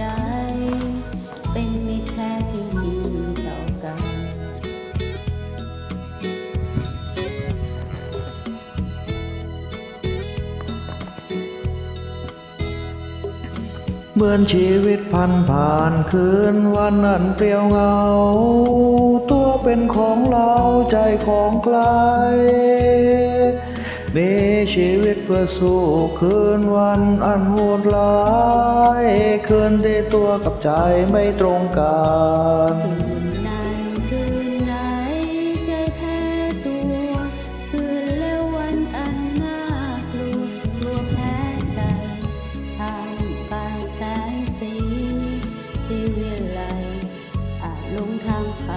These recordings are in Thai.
จ เป็นมิตรแท้ที่ดีต่อกันเหมือนชีวิตพันผ่านคืนวันนั้นเปลี่ยวเหงา ตัวเป็นของเราใจของใคร มีชีวิตเพื่อสู้คืนวันอันโหดร้ายคืนที่ตัวกับใจไม่ตรงกันนานคืนไหนใจแพ้ตัวคืนและวันอันน่ากลัวรัวแพ้ใจทางกลางแสงสีสีวิไลอาจลงทางไป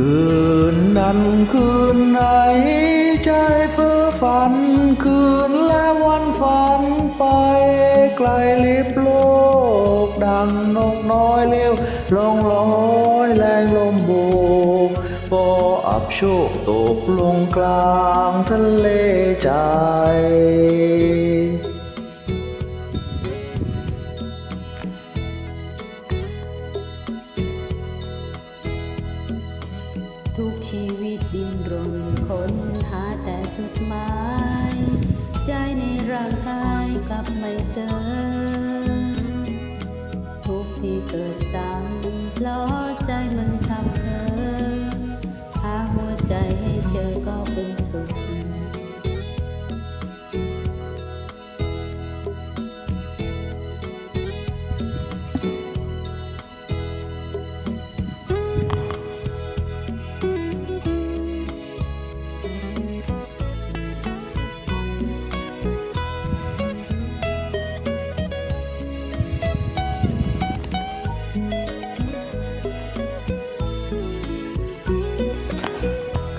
คืนนั้นคืนไหน ใจเพ้อฝัน คืนและวันฝันไปไกลลิบโลก ดังนกน้อยเลี้ยวลองลอยแรงลมโบกพออับโชคตกลงกลางทะเลใจ ดหมาย ใจในร่างกายกลับไม่เจอ ทุกที่เกิดซ้ำเพ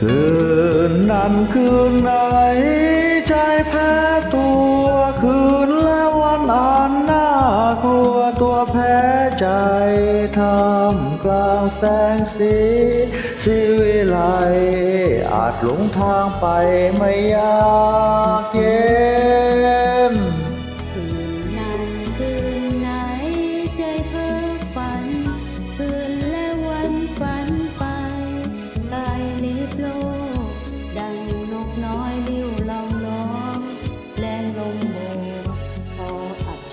คืนนั้นคืนไหน ใจแพ้ตัวคืนและวันอันน่ากลัวตัวแพ้ใจทำกลางแสงสีสีวิไลอาจหลงทางไปไม่ยาก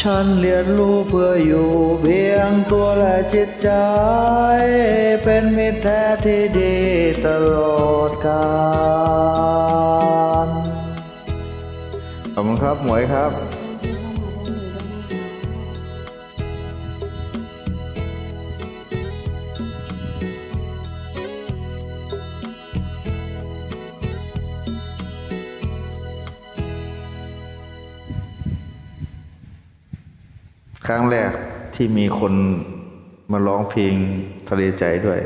ฉันเรียนรู้เพื่ออยู่เพียงตัวและจิตใจ เป็นมิตรแท้ที่ดีตลอดกาลขอบคุณครับหมวยครับ ครั้งแรกที่มีคนมาร้องเพลงทะเลใจด้วย